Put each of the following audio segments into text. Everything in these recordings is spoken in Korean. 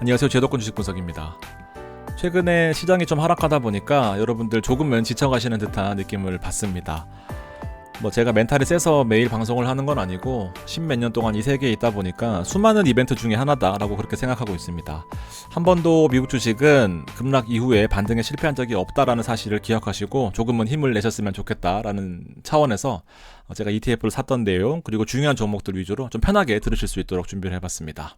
안녕하세요. 제도권 주식 분석입니다. 최근에 시장이 좀 하락하다 보니까 여러분들 조금은 지쳐가시는 듯한 느낌을 받습니다. 뭐 제가 멘탈이 세서 매일 방송을 하는 건 아니고 십몇 년 동안 이 세계에 있다 보니까 수많은 이벤트 중에 하나다라고 그렇게 생각하고 있습니다. 한 번도 미국 주식은 급락 이후에 반등에 실패한 적이 없다라는 사실을 기억하시고 조금은 힘을 내셨으면 좋겠다라는 차원에서 제가 ETF를 샀던 내용 그리고 중요한 종목들 위주로 좀 편하게 들으실 수 있도록 준비를 해봤습니다.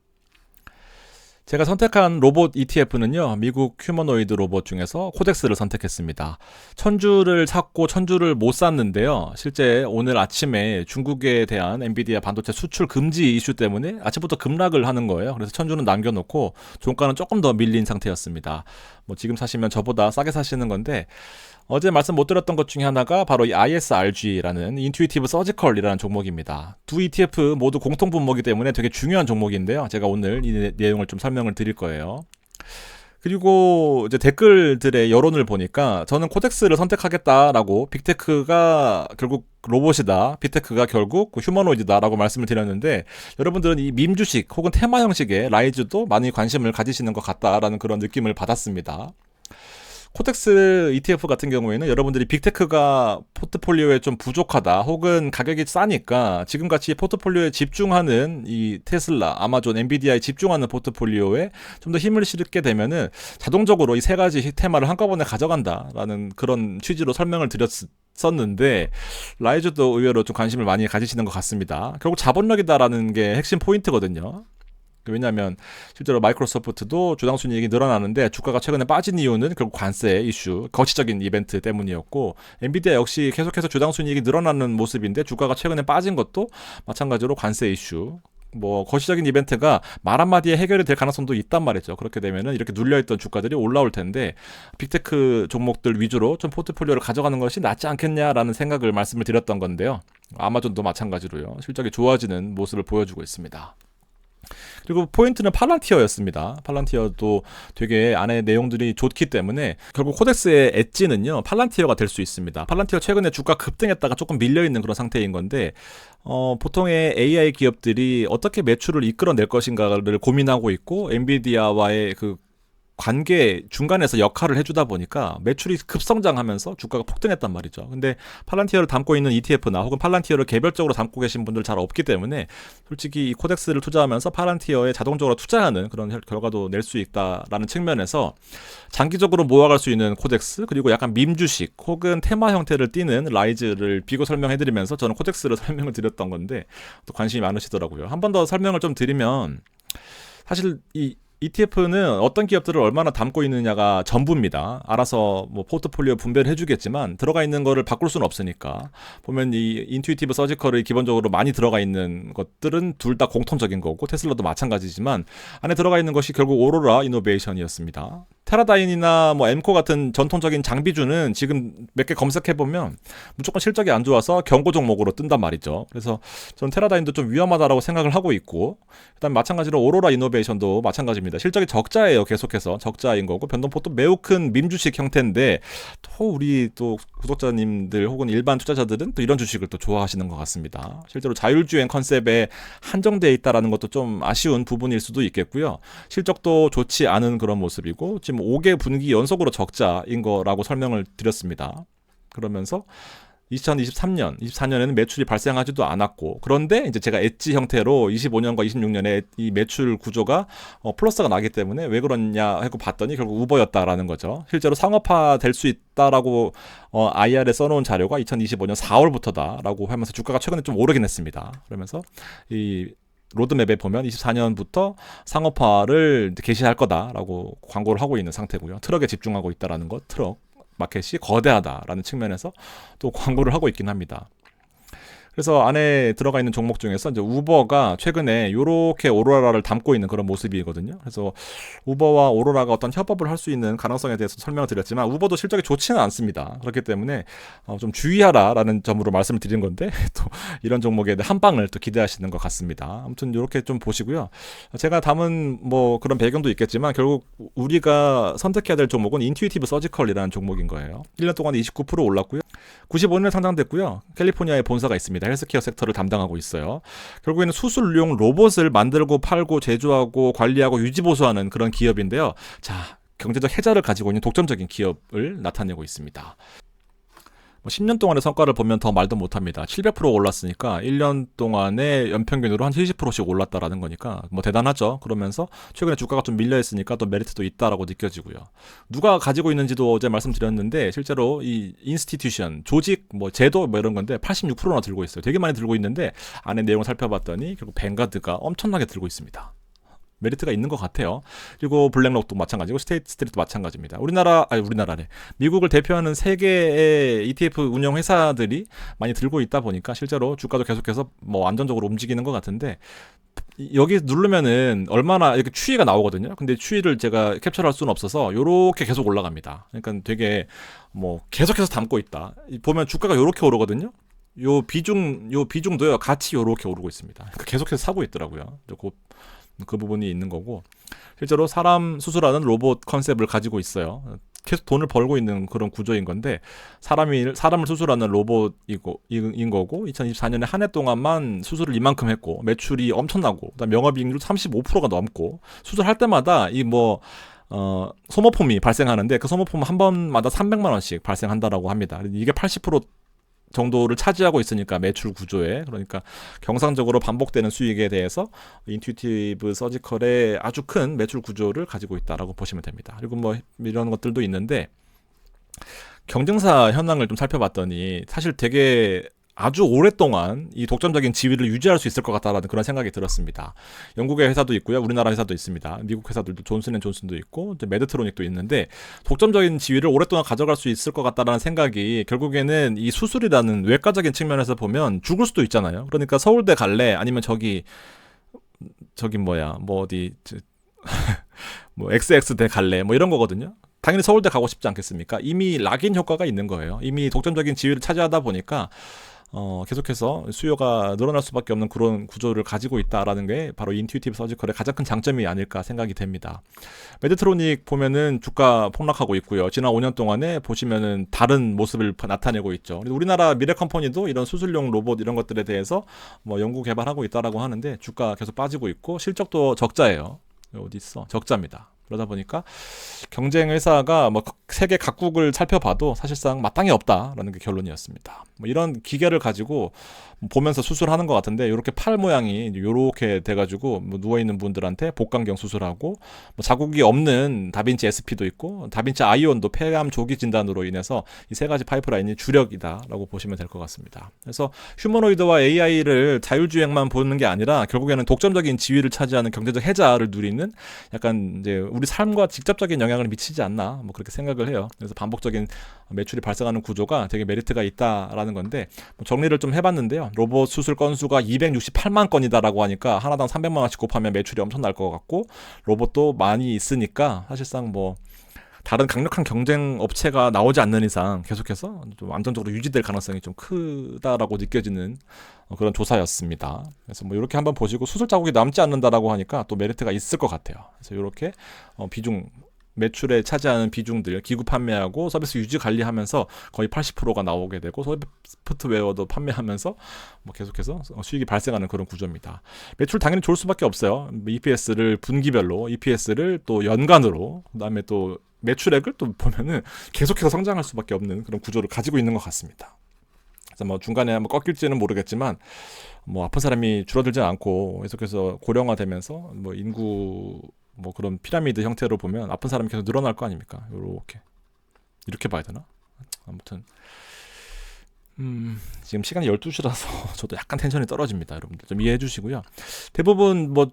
제가 선택한 로봇 ETF는요, 미국 휴머노이드 로봇 중에서 코덱스를 선택했습니다. 천주를 샀고 천주를 못 샀는데요. 실제 오늘 아침에 중국에 대한 엔비디아 반도체 수출 금지 이슈 때문에 아침부터 급락을 하는 거예요. 그래서 천주는 남겨놓고 종가는 조금 더 밀린 상태였습니다. 뭐 지금 사시면 저보다 싸게 사시는 건데, 어제 말씀 못 드렸던 것 중에 하나가 바로 이 ISRG라는 인투이티브 서지컬이라는 종목입니다. 두 ETF 모두 공통 분모기 때문에 되게 중요한 종목인데요. 제가 오늘 이 내- 내용을 좀 설명을 드릴 거예요. 그리고 이제 댓글들의 여론을 보니까 저는 코덱스를 선택하겠다라고 빅테크가 결국 로봇이다. 빅테크가 결국 그 휴머노이드다라고 말씀을 드렸는데 여러분들은 이 밈 주식 혹은 테마 형식의 라이즈도 많이 관심을 가지시는 것 같다라는 그런 느낌을 받았습니다. 코텍스 ETF 같은 경우에는 여러분들이 빅테크가 포트폴리오에 좀 부족하다 혹은 가격이 싸니까 지금같이 포트폴리오에 집중하는 이 테슬라, 아마존, 엔비디아에 집중하는 포트폴리오에 좀 더 힘을 실게 되면은 자동적으로 이 세 가지 테마를 한꺼번에 가져간다라는 그런 취지로 설명을 드렸었는데 라이즈도 의외로 좀 관심을 많이 가지시는 것 같습니다. 결국 자본력이다라는 게 핵심 포인트거든요. 왜냐하면 실제로 마이크로소프트도 주당 순이익이 늘어나는데 주가가 최근에 빠진 이유는 결국 관세 이슈, 거치적인 이벤트 때문이었고 엔비디아 역시 계속해서 주당 순이익이 늘어나는 모습인데 주가가 최근에 빠진 것도 마찬가지로 관세 이슈. 뭐 거시적인 이벤트가 말 한마디에 해결이 될 가능성도 있단 말이죠. 그렇게 되면은 이렇게 눌려있던 주가들이 올라올 텐데 빅테크 종목들 위주로 좀 포트폴리오를 가져가는 것이 낫지 않겠냐라는 생각을 말씀을 드렸던 건데요. 아마존도 마찬가지로요. 실적이 좋아지는 모습을 보여주고 있습니다. 그리고 포인트는 팔란티어였습니다. 팔란티어도 되게 안에 내용들이 좋기 때문에 결국 코덱스의 엣지는요 팔란티어가 될 수 있습니다. 팔란티어 최근에 주가 급등했다가 조금 밀려 있는 그런 상태인 건데 어, 보통의 AI 기업들이 어떻게 매출을 이끌어낼 것인가를 고민하고 있고 엔비디아와의 그 관계 중간에서 역할을 해주다 보니까 매출이 급성장하면서 주가가 폭등했단 말이죠. 근데 팔란티어를 담고 있는 ETF나 혹은 팔란티어를 개별적으로 담고 계신 분들 잘 없기 때문에 솔직히 이 코덱스를 투자하면서 팔란티어에 자동적으로 투자하는 그런 혈- 결과도 낼 수 있다라는 측면에서 장기적으로 모아갈 수 있는 코덱스 그리고 약간 밈 주식 혹은 테마 형태를 띠는 라이즈를 비교 설명해드리면서 저는 코덱스를 설명을 드렸던 건데 또 관심이 많으시더라고요. 한 번 더 설명을 좀 드리면 사실 이 ETF는 어떤 기업들을 얼마나 담고 있느냐가 전부입니다. 알아서 뭐 포트폴리오 분배를 해주겠지만 들어가 있는 거를 바꿀 수는 없으니까 보면 이 인투이티브 서지컬이 기본적으로 많이 들어가 있는 것들은 둘 다 공통적인 거고 테슬라도 마찬가지지만 안에 들어가 있는 것이 결국 오로라 이노베이션이었습니다. 테라다인이나 뭐 엠코 같은 전통적인 장비주는 지금 몇 개 검색해 보면 무조건 실적이 안 좋아서 경고 종목으로 뜬단 말이죠. 그래서 저는 테라다인도 좀 위험하다라고 생각을 하고 있고 그다음 마찬가지로 오로라 이노베이션도 마찬가지입니다. 실적이 적자예요. 계속해서 적자인 거고 변동폭도 매우 큰 밈주식 형태인데 또 우리 또 구독자님들 혹은 일반 투자자들은 또 이런 주식을 또 좋아하시는 것 같습니다. 실제로 자율주행 컨셉에 한정되어 있다라는 것도 좀 아쉬운 부분일 수도 있겠고요. 실적도 좋지 않은 그런 모습이고 지금 5개 분기 연속으로 적자인 거라고 설명을 드렸습니다. 그러면서 2023년, 24년에는 매출이 발생하지도 않았고 그런데 이제 제가 엣지 형태로 25년과 26년에 이 매출 구조가 어, 플러스가 나기 때문에 왜 그러냐 하고 봤더니 결국 우버였다라는 거죠. 실제로 상업화 될 수 있다라고 어, IR에 써놓은 자료가 2025년 4월부터다라고 하면서 주가가 최근에 좀 오르긴 했습니다. 그러면서 이 로드맵에 보면 24년부터 상업화를 개시할 거다라고 광고를 하고 있는 상태고요. 트럭에 집중하고 있다라는 것, 트럭 마켓이 거대하다라는 측면에서 또 광고를 하고 있긴 합니다. 그래서 안에 들어가 있는 종목 중에서 이제 우버가 최근에 이렇게 오로라를 담고 있는 그런 모습이거든요. 그래서 우버와 오로라가 어떤 협업을 할 수 있는 가능성에 대해서 설명을 드렸지만 우버도 실적이 좋지는 않습니다. 그렇기 때문에 어, 좀 주의하라라는 점으로 말씀을 드린 건데 또 이런 종목에 한 방을 또 기대하시는 것 같습니다. 아무튼 이렇게 좀 보시고요. 제가 담은 뭐 그런 배경도 있겠지만 결국 우리가 선택해야 될 종목은 인투이티브 서지컬이라는 종목인 거예요. 1년 동안 29% 올랐고요. 95년에 상장됐고요. 캘리포니아에 본사가 있습니다. 있습니다. 헬스케어 섹터를 담당하고 있어요. 결국에는 수술용 로봇을 만들고 팔고 제조하고 관리하고 유지 보수하는 그런 기업인데요. 자, 경제적 혜자를 가지고 있는 독점적인 기업을 나타내고 있습니다. 뭐 10년 동안의 성과를 보면 더 말도 못합니다. 700% 올랐으니까 1년 동안에 연평균으로 한 70%씩 올랐다라는 거니까 뭐 대단하죠. 그러면서 최근에 주가가 좀 밀려 있으니까 또 메리트도 있다라고 느껴지고요. 누가 가지고 있는지도 어제 말씀드렸는데 실제로 이 인스티튜션, 조직, 뭐 제도 뭐 이런 건데 86%나 들고 있어요. 되게 많이 들고 있는데 안에 내용을 살펴봤더니 결국 뱅가드가 엄청나게 들고 있습니다. 메리트가 있는 것 같아요. 그리고 블랙록도 마찬가지고 스테이트 스트리트도 마찬가지입니다. 우리나라 아니 우리나라래 미국을 대표하는 세 개의 ETF 운영 회사들이 많이 들고 있다 보니까 실제로 주가도 계속해서 뭐 안전적으로 움직이는 것 같은데 여기 누르면은 얼마나 이렇게 추이가 나오거든요. 근데 추이를 제가 캡처할 수는 없어서 요렇게 계속 올라갑니다. 그러니까 되게 뭐 계속해서 담고 있다. 보면 주가가 요렇게 오르거든요. 요 비중 요 비중도요 같이 요렇게 오르고 있습니다. 그러니까 계속해서 사고 있더라고요. 그, 그 부분이 있는 거고 실제로 사람 수술하는 로봇 컨셉을 가지고 있어요. 계속 돈을 벌고 있는 그런 구조인 건데 사람이 사람을 수술하는 로봇이고 인 거고 2024년에 한 해 동안만 수술을 이만큼 했고 매출이 엄청나고 그다음 영업이익률 35%가 넘고 수술할 때마다 이뭐 어, 소모품이 발생하는데 그 소모품 한 번마다 300만 원씩 발생한다라고 합니다. 이게 80% 정도를 차지하고 있으니까 매출 구조에 그러니까 경상적으로 반복되는 수익에 대해서 인투이티브 서지컬의 아주 큰 매출 구조를 가지고 있다라고 보시면 됩니다. 그리고 뭐 이런 것들도 있는데 경쟁사 현황을 좀 살펴봤더니 사실 되게 아주 오랫동안 이 독점적인 지위를 유지할 수 있을 것 같다라는 그런 생각이 들었습니다. 영국의 회사도 있고요, 우리나라 회사도 있습니다. 미국 회사들도 존슨앤존슨도 있고 메드트로닉도 있는데 독점적인 지위를 오랫동안 가져갈 수 있을 것 같다라는 생각이 결국에는 이 수술이라는 외과적인 측면에서 보면 죽을 수도 있잖아요. 그러니까 서울대 갈래 아니면 저기 저기 뭐야 뭐 어디 뭐 XX대 갈래 뭐 이런 거거든요. 당연히 서울대 가고 싶지 않겠습니까? 이미 락인 효과가 있는 거예요. 이미 독점적인 지위를 차지하다 보니까 어, 계속해서 수요가 늘어날 수밖에 없는 그런 구조를 가지고 있다라는 게 바로 인투이티브 서지컬의 가장 큰 장점이 아닐까 생각이 됩니다. 메드트로닉 보면은 주가 폭락하고 있고요. 지난 5년 동안에 보시면은 다른 모습을 나타내고 있죠. 우리나라 미래 컴퍼니도 이런 수술용 로봇 이런 것들에 대해서 뭐 연구 개발하고 있다라고 하는데 주가 계속 빠지고 있고 실적도 적자예요. 어디 있어? 적자입니다. 그러다 보니까 경쟁 회사가 뭐 세계 각국을 살펴봐도 사실상 마땅히 없다라는 게 결론이었습니다. 뭐 이런 기계를 가지고 보면서 수술하는 것 같은데 이렇게 팔 모양이 이렇게 돼가지고 뭐 누워 있는 분들한테 복강경 수술하고 뭐 자국이 없는 다빈치 SP도 있고 다빈치 아이온도 폐암 조기 진단으로 인해서 이 세 가지 파이프라인이 주력이다라고 보시면 될 것 같습니다. 그래서 휴머노이드와 AI를 자율주행만 보는 게 아니라 결국에는 독점적인 지위를 차지하는 경제적 혜자를 누리는 약간 이제 우리 삶과 직접적인 영향을 미치지 않나 뭐 그렇게 생각을 해요. 그래서 반복적인 매출이 발생하는 구조가 되게 메리트가 있다라는 건데 뭐 정리를 좀 해봤는데요. 로봇 수술 건수가 268만 건이다라고 하니까 하나당 300만 원씩 곱하면 매출이 엄청 날 것 같고 로봇도 많이 있으니까 사실상 뭐 다른 강력한 경쟁 업체가 나오지 않는 이상 계속해서 좀 안정적으로 유지될 가능성이 좀 크다라고 느껴지는 어, 그런 조사였습니다. 그래서 뭐 이렇게 한번 보시고 수술 자국이 남지 않는다라고 하니까 또 메리트가 있을 것 같아요. 그래서 이렇게 어, 비중 매출에 차지하는 비중들 기구 판매하고 서비스 유지 관리하면서 거의 80%가 나오게 되고 소프트웨어도 판매하면서 뭐 계속해서 수익이 발생하는 그런 구조입니다. 매출 당연히 좋을 수밖에 없어요. EPS를 분기별로, EPS를 또 연간으로, 그다음에 또 매출액을 또 보면은 계속해서 성장할 수밖에 없는 그런 구조를 가지고 있는 것 같습니다. 그래서 뭐 중간에 한번 꺾일지는 모르겠지만 뭐 아픈 사람이 줄어들지 않고 계속해서 고령화되면서 뭐 인구 뭐 그런 피라미드 형태로 보면 아픈 사람이 계속 늘어날 거 아닙니까? 요렇게 이렇게 봐야 되나? 아무튼 음, 지금 시간이 12시라서 저도 약간 텐션이 떨어집니다. 여러분들 좀 이해해 주시고요. 대부분 뭐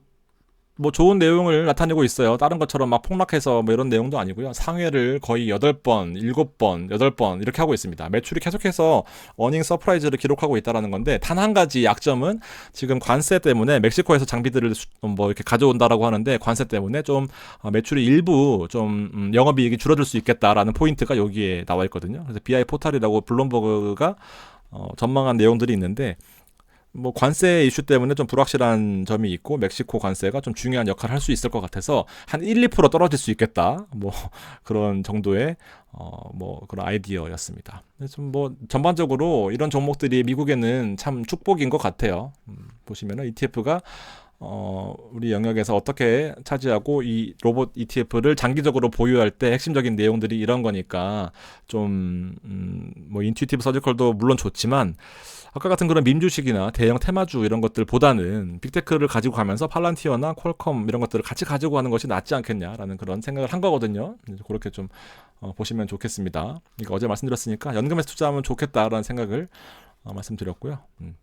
뭐 좋은 내용을 나타내고 있어요. 다른 것처럼 막 폭락해서 뭐 이런 내용도 아니고요. 상회를 거의 8번, 7번, 8번 이렇게 하고 있습니다. 매출이 계속해서 어닝 서프라이즈를 기록하고 있다라는 건데 단 한 가지 약점은 지금 관세 때문에 멕시코에서 장비들을 뭐 이렇게 가져온다라고 하는데 관세 때문에 좀 어, 매출이 일부 좀 음, 영업이익이 줄어들 수 있겠다라는 포인트가 여기에 나와 있거든요. 그래서 BI 포탈이라고 블룸버그가 어, 전망한 내용들이 있는데 뭐 관세 이슈 때문에 좀 불확실한 점이 있고 멕시코 관세가 좀 중요한 역할을 할 수 있을 것 같아서 한 1, 2% 떨어질 수 있겠다. 뭐 그런 정도의 어 뭐 그런 아이디어였습니다. 좀뭐 전반적으로 이런 종목들이 미국에는 참 축복인 것 같아요. 음, 보시면은 ETF가 어, 우리 영역에서 어떻게 차지하고 이 로봇 ETF를 장기적으로 보유할 때 핵심적인 내용들이 이런 거니까 좀, 음, 뭐, 인투이티브 서지컬도 물론 좋지만 아까 같은 그런 민주식이나 대형 테마주 이런 것들보다는 빅테크를 가지고 가면서 팔란티어나 퀄컴 이런 것들을 같이 가지고 가는 것이 낫지 않겠냐라는 그런 생각을 한 거거든요. 그렇게 좀 어, 보시면 좋겠습니다. 그러니까 어제 말씀드렸으니까 연금에서 투자하면 좋겠다라는 생각을 어, 말씀드렸고요. 음.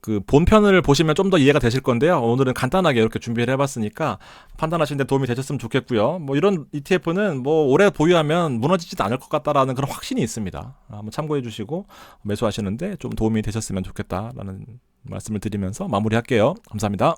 그 본편을 보시면 좀 더 이해가 되실 건데요. 오늘은 간단하게 이렇게 준비를 해봤으니까 판단하시는데 도움이 되셨으면 좋겠고요. 뭐 이런 ETF는 뭐 오래 보유하면 무너지지도 않을 것 같다라는 그런 확신이 있습니다. 한번 참고해 주시고 매수하시는데 좀 도움이 되셨으면 좋겠다라는 말씀을 드리면서 마무리할게요. 감사합니다.